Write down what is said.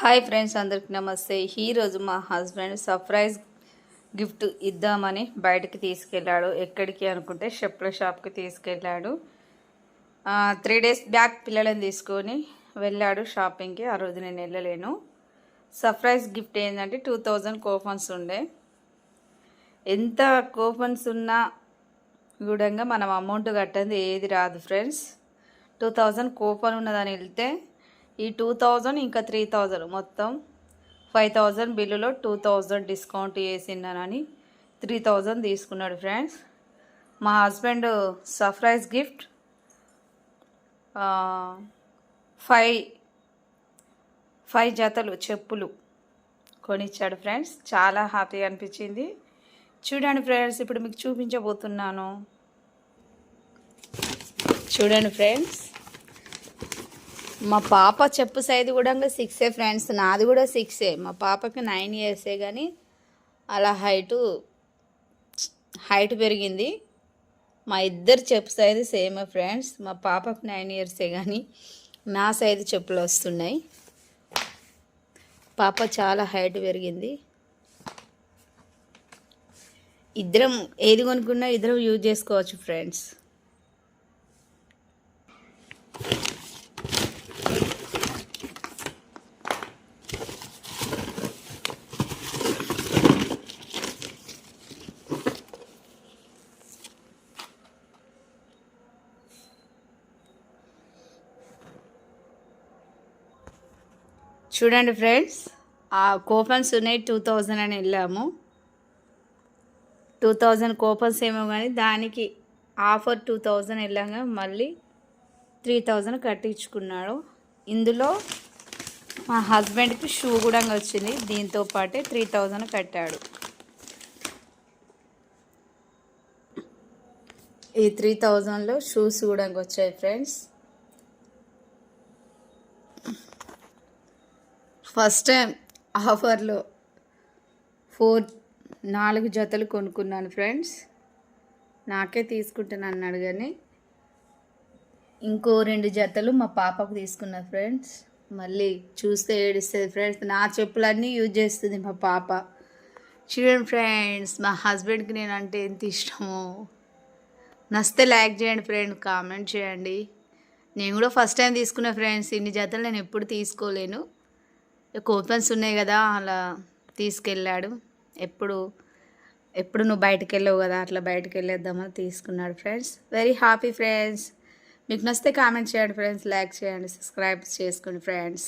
Hi friends అందరికి నమస్తే. ఈరోజు మా హస్బెండ్ సర్ప్రైజ్ గిఫ్ట్ ఇద్దామని బయటకి తీసుకెళ్ళాడు. ఎక్కడికి అనుకుంటే చెప్పుల షాప్కి తీసుకెళ్ళాడు. త్రీ డేస్ బ్యాక్ పిల్లలను తీసుకొని వెళ్ళాడు షాపింగ్కి. ఆ రోజు నేను వెళ్ళలేను. సర్ప్రైజ్ గిఫ్ట్ ఏంటంటే టూ థౌజండ్ కూపన్స్ ఉండే. ఎంత కూపన్స్ ఉన్నా కూడా మనం అమౌంట్ కట్టంది ఏది రాదు ఫ్రెండ్స్. టూ థౌజండ్ కూపన్ ఉన్నదని వెళ్తే ఈ టూ థౌజండ్ ఇంకా త్రీ థౌజండ్ మొత్తం ఫైవ్ థౌజండ్ బిల్లులో టూ థౌజండ్ డిస్కౌంట్ చేసిండనని త్రీ థౌజండ్ తీసుకున్నాడు ఫ్రెండ్స్ మా husband surprise gift five five జతలు చెప్పులు కొనిచ్చాడు ఫ్రెండ్స్ చాలా హ్యాపీ అనిపించింది. చూడండి ఫ్రెండ్స్ ఇప్పుడు మీకు చూపించబోతున్నాను. చూడండి ఫ్రెండ్స్ మా పాప చెప్పు సైజు కూడా సిక్సే ఫ్రెండ్స్ నాది కూడా సిక్సే మా పాపకి నైన్ ఇయర్సే కానీ అలా హైటు హైట్ పెరిగింది. మా ఇద్దరు చెప్పు సైజు సేమే ఫ్రెండ్స్ మా పాపకి నైన్ ఇయర్సే కానీ నా సైజు చెప్పులు వస్తున్నాయి. పాప చాలా హైట్ పెరిగింది. ఇద్దరం ఏది కొనుక్కున్నా ఇద్దరం యూజ్ చేసుకోవచ్చు ఫ్రెండ్స్ చూడండి ఫ్రెండ్స్ ఆ కూపన్స్ ఉన్నాయి టూ థౌజండ్ అని వెళ్ళాము. టూ థౌజండ్ కూపన్స్ ఏమో కానీ దానికి ఆఫర్ టూ థౌజండ్ వెళ్ళాక మళ్ళీ త్రీ థౌజండ్ కట్టించుకున్నాడు. ఇందులో మా హస్బెండ్కి షూ కూడా వచ్చింది దీంతో పాటే త్రీ థౌజండ్ కట్టాడు. ఈ త్రీ థౌజండ్లో షూస్ కూడా వచ్చాయి ఫ్రెండ్స్. ఫస్ట్ టైం ఆఫర్లో ఫోర్ నాలుగు జతలు కొనుక్కున్నాను ఫ్రెండ్స్. నాకే తీసుకుంటాను అన్నాడు కానీ ఇంకో రెండు జతలు మా పాపకు తీసుకున్నా ఫ్రెండ్స్. మళ్ళీ చూస్తే ఏడిస్తుంది ఫ్రెండ్స్. నా చెప్పులన్నీ యూజ్ చేస్తుంది మా పాప. చూడండి ఫ్రెండ్స్ మా హస్బెండ్కి నేను అంటే ఎంత ఇష్టమో. నస్తే లైక్ చేయండి ఫ్రెండ్ కామెంట్ చేయండి. నేను కూడా ఫస్ట్ టైం తీసుకున్న ఫ్రెండ్స్ ఇన్ని జతలు నేను ఎప్పుడు తీసుకోలేను. కూపన్స్ ఉన్నాయి కదా అలా తీసుకెళ్ళాడు. ఎప్పుడు ఎప్పుడు నువ్వు బయటకు వెళ్ళావు కదా అట్లా బయటకు వెళ్ళేద్దామని తీసుకున్నాడు ఫ్రెండ్స్ వెరీ హ్యాపీ ఫ్రెండ్స్ మీకు నచ్చితే కామెంట్ చేయండి ఫ్రెండ్స్ లైక్ చేయండి సబ్స్క్రైబ్ చేసుకోండి ఫ్రెండ్స్